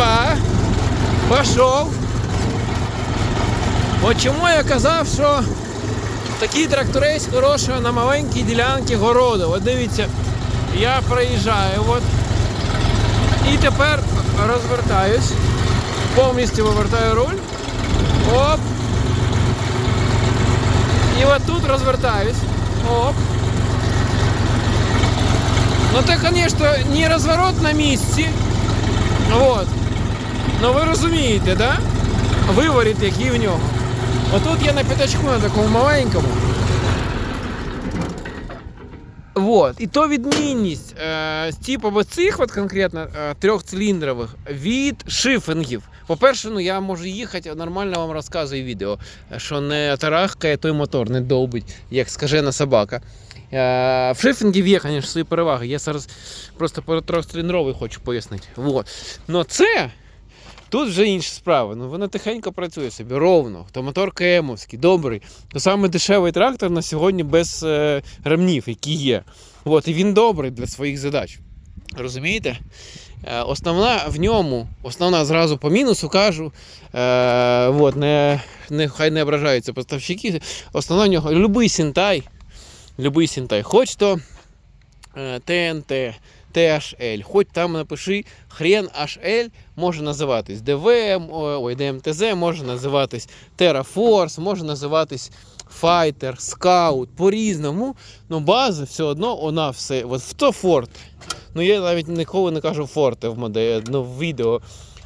Опа! Пошов. От чому я казав, що такий тракторець хороший на маленькій ділянці городу. От дивіться, я проїжджаю от. І тепер розвертаюсь. Повністю вивертаю руль. Оп. І от тут розвертаюсь. Оп. Ну це, звісно, не розворот на місці. Вот. Ну ви розумієте, да? Виворіт, який в нього. Отут я на п'ятачку на такому маленькому. Вот. І то відмінність е, типу цих от конкретно е, трьохциліндрових від шифингів. По-перше, ну я можу їхати, нормально вам розказую відео, що не тарахкає той мотор, не довбить, як скажена собака. Е, в шифінгів є, звісно, свої переваги. Я зараз просто про трьохциліндровий хочу пояснити. Вот. Но це Тут вже інша справа. Ну вона тихенько працює собі, ровно. То мотор КМовський, добрий. То саме дешевий трактор на сьогодні без е, ремнів, які є. От, і він добрий для своїх задач. Розумієте? Е, основна в ньому, основна зразу по мінусу кажу. Е, от, не, не, хай не ображаються поставщики. Основна в нього любий сінтай, любий сінтай, хоч то е, ТНТ, THL, хоч там напиши хрен HL може називатись ДВМ, ой, ДМТЗ, може називатись TerraForce, може називатись Fighter, Scout, по-різному. Ну, база все одно вона все. От в то Ford. Ну я навіть ніколи не кажу Forte в моделі, ну, в відео.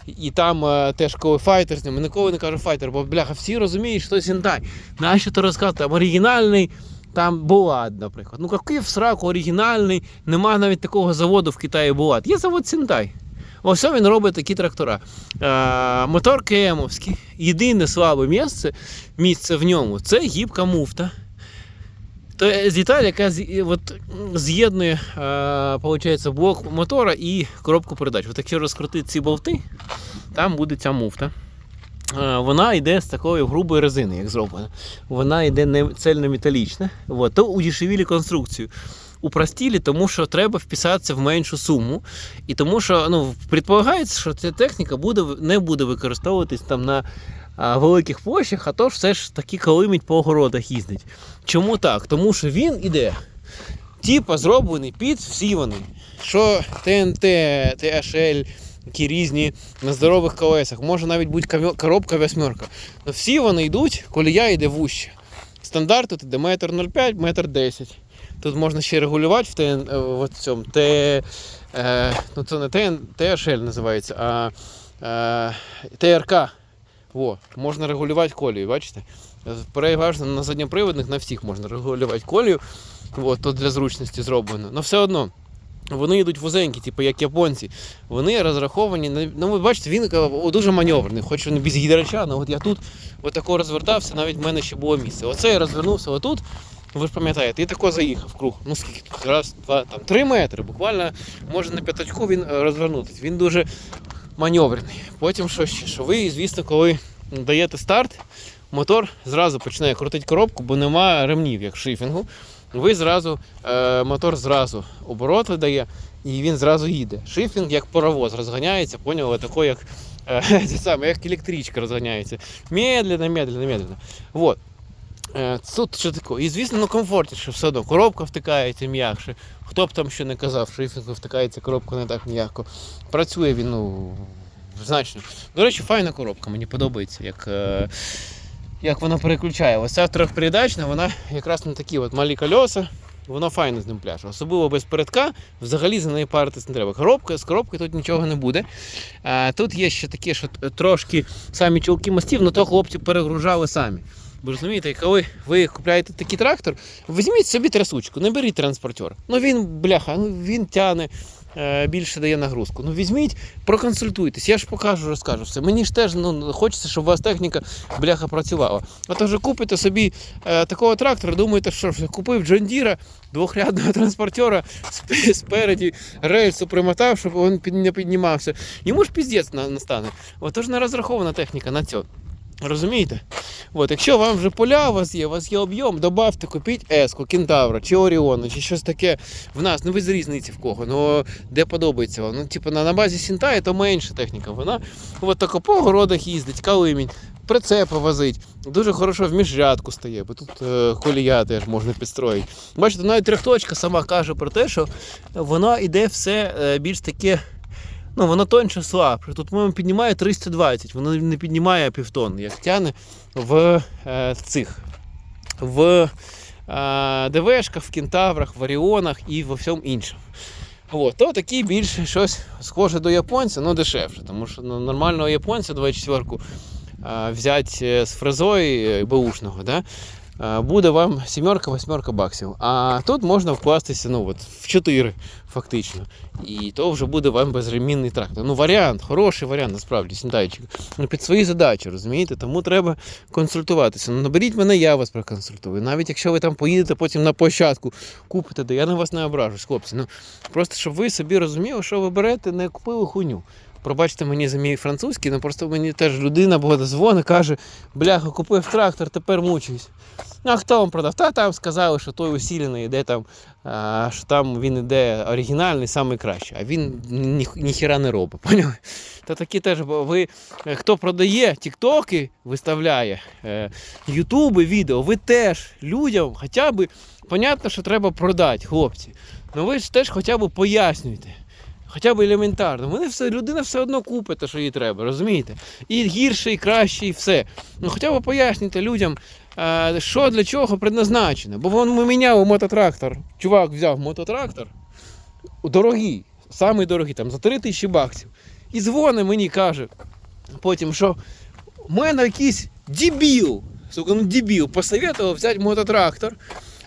І там е, теж коли файтер з ними, ніколи не кажу файтер, бо бляха, всі розуміють, що Сінтай. Нащо то розказати? Там оригінальний там Булат, наприклад. Ну який в сраку оригінальний, нема навіть такого заводу в Китаї Булат. Є завод Сінтай. Ось він робить такі трактора. Е, мотор КМовський. Єдине слабе місце, місце в ньому це гібка муфта. То деталь, яка з'єднує блок мотора і коробку передач. От якщо розкрутити ці болти, там буде ця муфта. Е, Вона йде з такої грубої резини, як зроблена. Вона йде не цельнометалічна. От, то удешевілі конструкцію. Упростили, тому що треба вписатися в меншу суму. І тому що ну, предполагається, що ця техніка буде, не буде використовуватись там на а, великих площах, а то все ж таки колимить по огородах їздить. Чому так? Тому що він іде, типа зроблений під всі вони. Що ТНТ, THL, які різні на здорових колесах, може навіть бути коробка восьмерка. Но всі вони йдуть, колія йде вуще. Стандарт тут іде метр 0,5, метр 10. Тут можна ще регулювати в, ТН, е, в цьому Т, е, ну це не ТН, THL називається, а е, ТРК. Во, можна регулювати колію, бачите? Переважно на задньоприводних на всіх можна регулювати колію. От, то для зручності зроблено. Але все одно. Вони йдуть вузенькі, типу як японці. Вони розраховані на. Ну, ви бачите, він е, дуже маневрений, хоч він без гідрача, але от я тут отако розвертався, навіть в мене ще було місце. Оце я розвернувся отут. Ви ж пам'ятаєте, і тако заїхав круг. Ну скільки тут? Раз, два, там, три метри. Буквально може на п'ятачку він е, розвернутися. Він дуже маневрений. Потім що ще? Що ви, звісно, коли даєте старт, мотор зразу починає крутити коробку, бо нема ремнів, як в шифінгу. Ви зразу, е, мотор зразу обороти дає, і він зразу їде. Шифінг як паровоз розганяється, поняли, тако, як, е, саме, як електричка розганяється. Медленно, медленно, медленно. Вот. Е, Тут що таке? І звісно, ну комфортніше все одно. Коробка втикається м'якше. Хто б там що не казав, шифінг втикається коробка не так м'яко. Працює він, ну, значно. До речі, файна коробка, мені подобається, як, е, як вона переключає. Ось ця трьохпередачна, вона якраз на такі от малі кольоса. Воно файно з ним пляше. Особливо без передка, взагалі за неї паритись не треба. Коробка, з коробки тут нічого не буде. А, тут є ще таке, що трошки самі чулки мостів, але то хлопці перегружали самі. Ви розумієте, коли ви купляєте такий трактор, візьміть собі трясучку, не беріть транспортер. Ну він, бляха, ну він тяне, більше дає нагрузку. Ну візьміть, проконсультуйтесь, я ж покажу, розкажу все. Мені ж теж ну, хочеться, щоб у вас техніка бляха працювала. А то вже купите собі е, такого трактора, думаєте, що ж, купив Джон Діра, двохрядного транспортера, сп- спереді рельсу примотав, щоб він не піднімався. Йому ж піздець настане. Отож не розрахована техніка на це. Розумієте? От, якщо вам вже поля у вас є, у вас є об'єм, добавте, купіть Еску, Кентавра, чи Оріона, чи щось таке в нас, ну без різниці в кого, ну де подобається вам. Ну, типу, на, на базі Сінтаї то менша техніка. Вона от тако по городах їздить, калимінь, прицепи возить. Дуже хорошо в міжрядку стає, бо тут е, колія теж можна підстроїти. Бачите, навіть трьохточка сама каже про те, що вона йде все е, більш таке. Ну, воно тоньше слабше. Тут моєму піднімає 320, воно не піднімає півтонни, як тяне в е, цих в е, ДВшках, в кентаврах, в Оріонах і во всьому іншому. От, то такий більше щось схоже до японця, але дешевше. Тому що ну, нормального японця 24-ку е, взяти з фрезою е, беушного, да, е, буде вам сімерка, восьмерка баксів. А тут можна вкластися ну, от, в 4 фактично. І то вже буде вам безремінний трактор. Ну, варіант, хороший варіант, насправді, сінтайчик. Ну, під свої задачі, розумієте? Тому треба консультуватися. Ну, наберіть мене, я вас проконсультую. Навіть якщо ви там поїдете потім на площадку, купите, то я на вас не ображусь, хлопці. Ну, просто щоб ви собі розуміли, що ви берете, не купили хуйню. Пробачте мені за мій французький, ну просто мені теж людина багато дзвонить, каже, бляха, купив трактор, тепер мучуюсь. А хто вам продав? Та там сказали, що той усілений йде там, а, що там він іде оригінальний, найкращий, а він ні, ніхіра не робить. Поняли? Та такі теж, бо ви, е, хто продає тіктоки, виставляє, е, ютуби, відео, ви теж людям хоча б, понятно, що треба продати, хлопці. Ну ви ж теж хоча б пояснюйте. Хоча б елементарно. Вони все, людина все одно купить те, що їй треба, розумієте? І гірше, і краще, і все. Ну хоча б пояснюйте людям, е, що для чого предназначено. Бо вон ми міняли мототрактор. Чувак взяв мототрактор, дорогий, самий дорогий, там за 3 тисячі баксів. І дзвонить мені каже потім, що в мене якийсь дебіл, сука, ну дебіл, посоветував взяти мототрактор.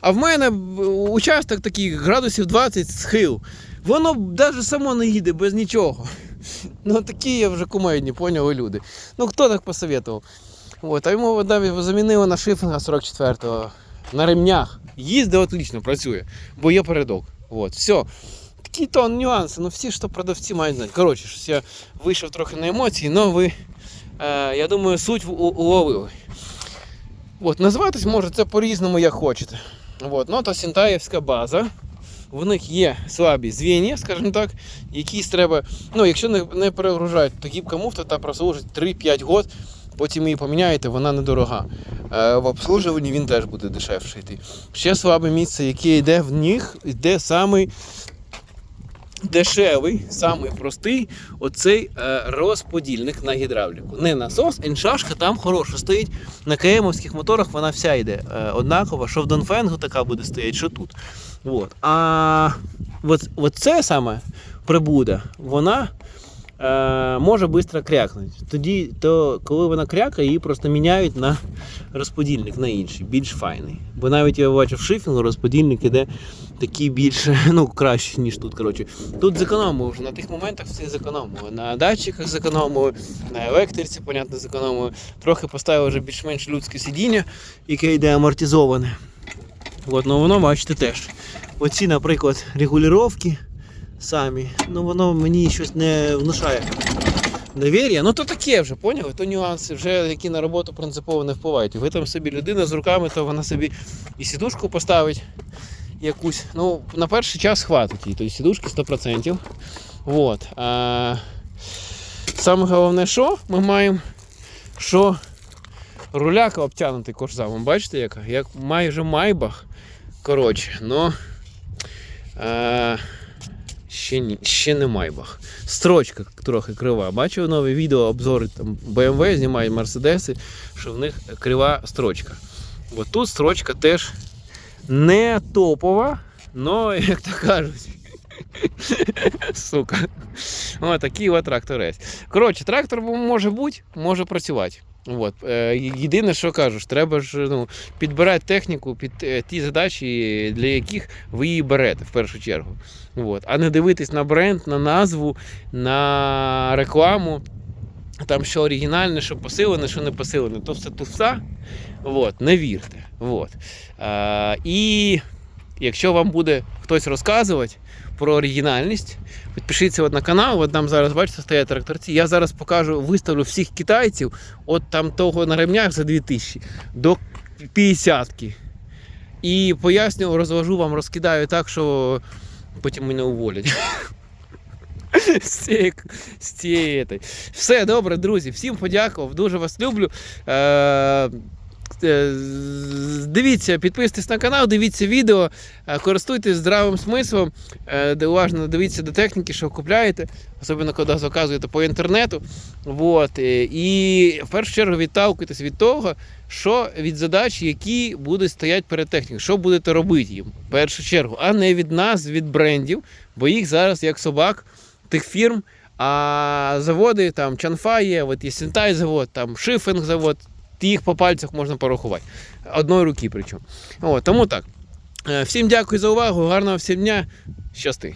А в мене б, участок такий градусів 20 схил. Воно навіть само не їде без нічого. Ну такі я вже кумедні, поняли люди. Ну хто так посоветував? От, а йому навіть замінили на шифінга 44-го на ремнях. Їздить отлично, працює, бо є передок. От, все. Такі то нюанси, ну всі то продавці мають знати. Коротше, я вийшов трохи на емоції, але ви, е, я думаю, суть уловили. От, називатись може це по-різному, як хочете. От, ну, то Сінтаєвська база. В них є слабі звіння, скажімо так, якісь треба. Ну, якщо не, не перегружають, то гібка муфта та прослужить 3-5 років, потім її поміняєте, вона недорога. Е, в обслужуванні він теж буде дешевше йти. Ще слабе місце, яке йде в них, йде самий дешевий, самий простий оцей е, розподільник на гідравліку. Не насос, іншашка там хороша стоїть. На КМовських моторах вона вся йде е, однакова, що в Донфенгу така буде стояти, що тут. От. А от, от саме прибуда, вона може швидко крякнути. Тоді, то, коли вона крякає, її просто міняють на розподільник, на інший, більш файний. Бо навіть я бачив шифінгу, розподільник іде такий більш ну, кращий, ніж тут. Коротше. Тут зекономили вже на тих моментах все зекономили. На датчиках зекономили, на електриці, понятно, зекономили. Трохи поставили вже більш-менш людське сидіння, яке йде амортизоване. От, ну воно, бачите, теж. Оці, наприклад, регулювання самі, ну воно мені щось не внушає довір'я. Ну то таке вже, поняли? То нюанси, вже які на роботу принципово не впливають. Ви там собі людина з руками, то вона собі і сідушку поставить якусь. Ну, на перший час хватить її, тобто сідушки 100%. Вот. А, саме головне, що ми маємо, що руляка обтягнутий корсамом. Бачите, яка? Як майже майбах. Коротше, но а, ще, ні, ще не майбах. Строчка трохи крива. Бачив нові відео, обзори там BMW знімають Мерседеси, що в них крива строчка. От тут строчка теж не топова, але, як то кажуть. Сука. О, такий тракторець. Коротше, трактор може бути, може працювати. От. Е, єдине, що кажу, треба ж ну, підбирати техніку під е, ті задачі, для яких ви її берете в першу чергу. От. А не дивитись на бренд, на назву, на рекламу. Там що оригінальне, що посилене, що не посилене, то все туфта. От, не вірте. От. А, і Якщо вам буде хтось розказувати про оригінальність, підпишіться от на канал, от там зараз бачите, стоять тракторці. Я зараз покажу, виставлю всіх китайців, от там того на ремнях за 2000 до 50-ки. І поясню, розвожу вам, розкидаю так, що потім мене уволять. З цієї, з цієї. Все добре, друзі. Всім подякував. Дуже вас люблю. Е, Дивіться, підписуйтесь на канал, дивіться відео, е, користуйтесь здравим смислом, е, де уважно дивіться до техніки, що купляєте, особливо коли заказуєте по інтернету. Вот. е, І в першу чергу відталкуйтесь від того, що від задач, які будуть стояти перед технікою, що будете робити їм в першу чергу, а не від нас, від брендів, бо їх зараз як собак тих фірм. А заводи там Чанфа є, от є Сінтай завод, там Шифинг завод, їх по пальцях можна порахувати. Одної руки причому. Тому так. Е, Всім дякую за увагу, гарного всім дня. Щасти.